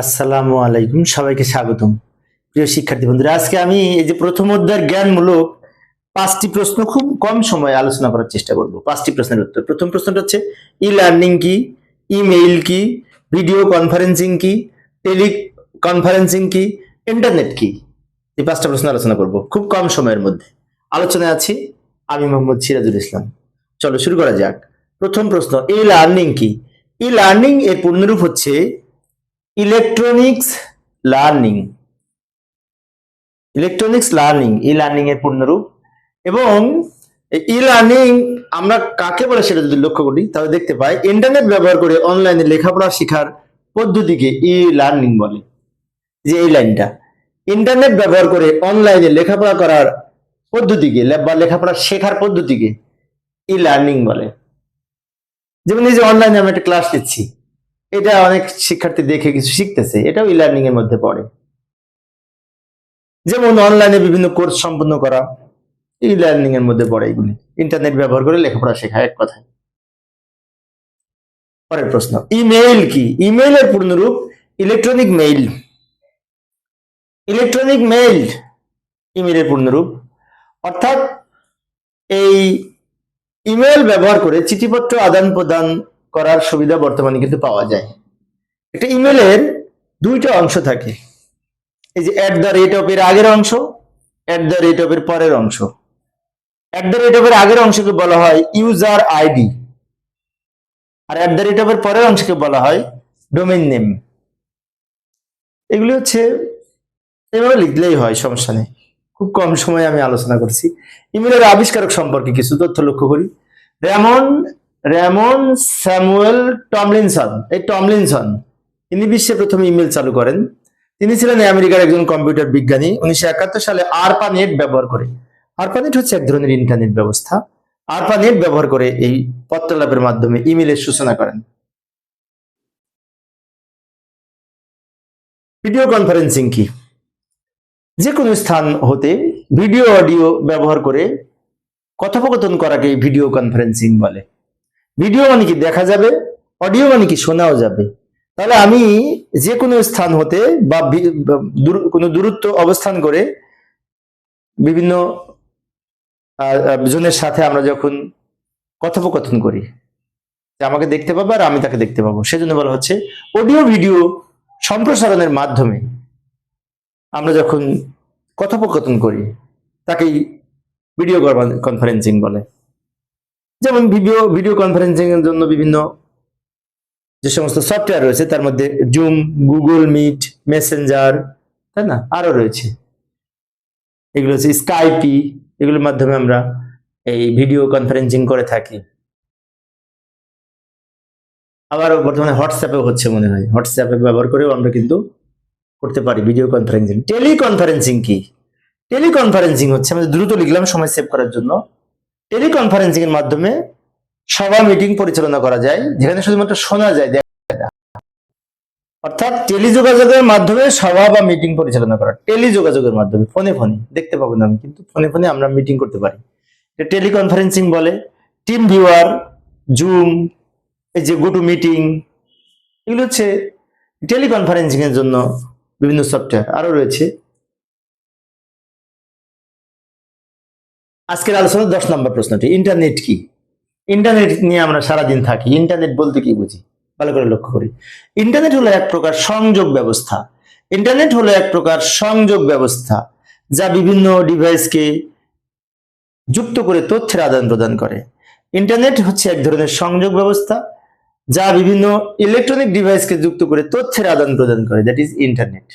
আসসালামু আলাইকুম, সবাইকে স্বাগতম। প্রিয় শিক্ষার্থী বন্ধুরা, আজকে আমি এই যে প্রথম অধ্যায়ের জ্ঞানমূলক পাঁচটি প্রশ্ন খুব কম সময়ে আলোচনা করার চেষ্টা করব। পাঁচটি প্রশ্নের উত্তর। প্রথম প্রশ্নটা হচ্ছে ই লার্নিং কি? ইমেইল কি? ভিডিও কনফারেন্সিং কি? টেলি কনফারেন্সিং কি? ইন্টারনেট কি? এই পাঁচটা প্রশ্ন আলোচনা করব খুব কম সময়ের মধ্যে। আলোচনায় আছি, আমি মোহাম্মদ সিরাজুল ইসলাম। চলো শুরু করা যাক। প্রথম প্রশ্ন ই লার্নিং কি? ই লার্নিং এর পূর্ণরূপ হচ্ছে electronics learning electronics learning e learning এর পূর্ণরূপ এবং ই লার্নিং আমরা কাকে বলে সেটা যদি লক্ষ্য করি, তাহলে দেখতে পাই ইন্টারনেট ব্যবহার করে অনলাইনে লেখাপড়া শেখার পদ্ধতিকে ই লার্নিং বলে। যে এই লাইনটা ইন্টারনেট ব্যবহার করে অনলাইনে লেখাপড়া করার পদ্ধতিকে বা লেখাপড়া শেখার পদ্ধতিকে ই লার্নিং বলে। যেমন এই যে অনলাইনে আমরা একটা ক্লাস নিচ্ছি এটা অনেক শিক্ষার্থী দেখে কিছু শিখতেছে, এটাও ই লার্নিং এর মধ্যে পড়ে। যেমন অনলাইনে বিভিন্ন কোর্স সম্পন্ন করা ই লার্নিং এর মধ্যে পড়ে এগুলি। ইন্টারনেট ব্যবহার করে লেখাপড়া শেখা এক কথায়। পরের প্রশ্ন ইমেইল কি? ইমেইলের পূর্ণরূপ ইলেকট্রনিক মেইল ইলেকট্রনিক মেইল ইমেইলের পূর্ণরূপ। অর্থাৎ এই ইমেল ব্যবহার করে চিঠিপত্র আদান প্রদান করার সুবিধা বর্তমানে কিন্তু পাওয়া যায়। একটা ইমেলের দুইটা অংশ থাকে। এই যে অ্যাট দ্য রেট অফ এর আগের অংশ অ্যাট দ্য রেট অফ এর পরের অংশ। অ্যাট দ্য রেট অফ এর আগের অংশকে বলা হয় ইউজার আইডি আর অ্যাট দ্য রেট অফ এর পরের অংশকে বলা হয় ডোমেইন নেম এগুলি হচ্ছে, এভাবে লিখলেই হয়, সমস্যা নেই। খুব কম সময়ে আমি আলোচনা করছি। ইমেলের আবিষ্কারক সম্পর্কে কিছু তথ্য লক্ষ্য করি। Raymond Raymond, Samuel, Tomlinson. এই টমলিনসন, তিনি বিশ্বে প্রথম ইমেল চালু করেন। তিনি ছিলেন আমেরিকার একজন কম্পিউটার বিজ্ঞানী। উনিশশো একাত্তর সালে আরপানেট ব্যবহার করে। আরপানেট হচ্ছে এক ধরনের ইন্টারনেট ব্যবস্থা। আরপানেট ব্যবহার করে এই পত্রলাপের মাধ্যমে ইমেলের সূচনা করেন। ভিডিও কনফারেন্সিং কি? যে কোনো স্থান হতে ভিডিও, অডিও ব্যবহার করে কথোপকথন করাকে ভিডিও কনফারেন্সিং বলে। ভিডিও মানে কি দেখা যাবে অডিও মানে কি শোনাও যাবে। তাহলে আমি যে কোনো স্থান হতে বা কোনো দূরত্ব অবস্থান করে বিভিন্ন জনের সাথে আমরা যখন কথোপকথন করি আমাকে দেখতে পাবো আর আমি তাকে দেখতে পাবো। সেজন্য বলা হচ্ছে অডিও ভিডিও সম্প্রসারণের মাধ্যমে আমরা যখন কথোপকথন করি, তাকেই ভিডিও কনফারেন্সিং বলে। যেমন ভিডিও ভিডিও কনফারেন্সিং এর জন্য বিভিন্ন যে সমস্ত সফটওয়্যার রয়েছে, তার মধ্যে জুম গুগল মিট মেসেঞ্জার তাই না? আরও রয়েছে। এগুলো হচ্ছে স্কাইপি এগুলোর মাধ্যমে আমরা এই ভিডিও কনফারেন্সিং করে থাকি। আবার বর্তমানে হোয়াটসঅ্যাপে হচ্ছে মনে হয়। হোয়াটসঅ্যাপে ব্যবহার করেও আমরা কিন্তু করতে পারি ভিডিও কনফারেন্সিং টেলিকনফারেন্সিং কি? টেলিকনফারেন্সিং হচ্ছে আমি দ্রুত লিখলাম, সময় সেভ করার জন্য। টেলিকনফারেন্সিং এর মাধ্যমে সভা, মিটিং পরিচালনা করা যায়, যেখানে শুধুমাত্র শোনা যায়। অর্থাৎ টেলিযোগাযোগের মাধ্যমে সভা বা মিটিং পরিচালনা করা। টেলিযোগাযোগের মাধ্যমে, ফোনে ফোনে। দেখতে পাবো না আমি কিন্তু ফোনে ফোনে আমরা মিটিং করতে পারি। টেলিকনফারেন্সিং বলে। টিম ভিউয়ার, জুম, এই যে গুটু মিটিং, এগুলো হচ্ছে টেলিকনফারেন্সিং এর জন্য বিভিন্ন সফটওয়্যার আরও রয়েছে। আজকের আলোচনার দশ নম্বর প্রশ্নটি ইন্টারনেট কি? ইন্টারনেট নিয়ে আমরা সারাদিন থাকি ইন্টারনেট বলতে কি বুঝি? ভালো করে লক্ষ্য করি। ইন্টারনেট হলো এক প্রকার সংযোগ ব্যবস্থা। ইন্টারনেট হলো এক প্রকার সংযোগ ব্যবস্থা যা বিভিন্ন ডিভাইসকে যুক্ত করে তথ্যের আদান প্রদান করে। ইন্টারনেট হচ্ছে এক ধরনের সংযোগ ব্যবস্থা যা বিভিন্ন ইলেকট্রনিক ডিভাইসকে যুক্ত করে তথ্যের আদান প্রদান করে দ্যাট ইজ ইন্টারনেট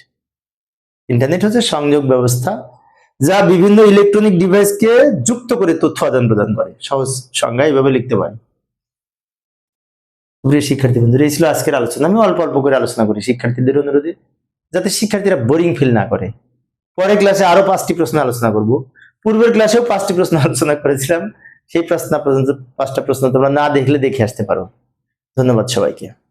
ইন্টারনেট হচ্ছে সংযোগ ব্যবস্থা যা বিভিন্ন ইলেকট্রনিক ডিভাইসকে যুক্ত করে তথ্য আদান প্রদান করে। সহজ সংজ্ঞা এইভাবে লিখতে পারেন। প্রিয় শিক্ষার্থী বন্ধুরা, এই ছিল আজকের আলোচনা। আমি অল্প অল্প করে আলোচনা করি শিক্ষার্থীদের অনুরোধে, যাতে শিক্ষার্থীরা বোরিং ফিল না করে। পরের ক্লাসে আরও পাঁচটি প্রশ্ন আলোচনা করব। পূর্বের ক্লাসেও পাঁচটি প্রশ্ন আলোচনা করেছিলাম। সেই প্রশ্ন পর্যন্ত পাঁচটা প্রশ্ন তোমরা না দেখলে দেখে আসতে পারো। ধন্যবাদ সবাইকে।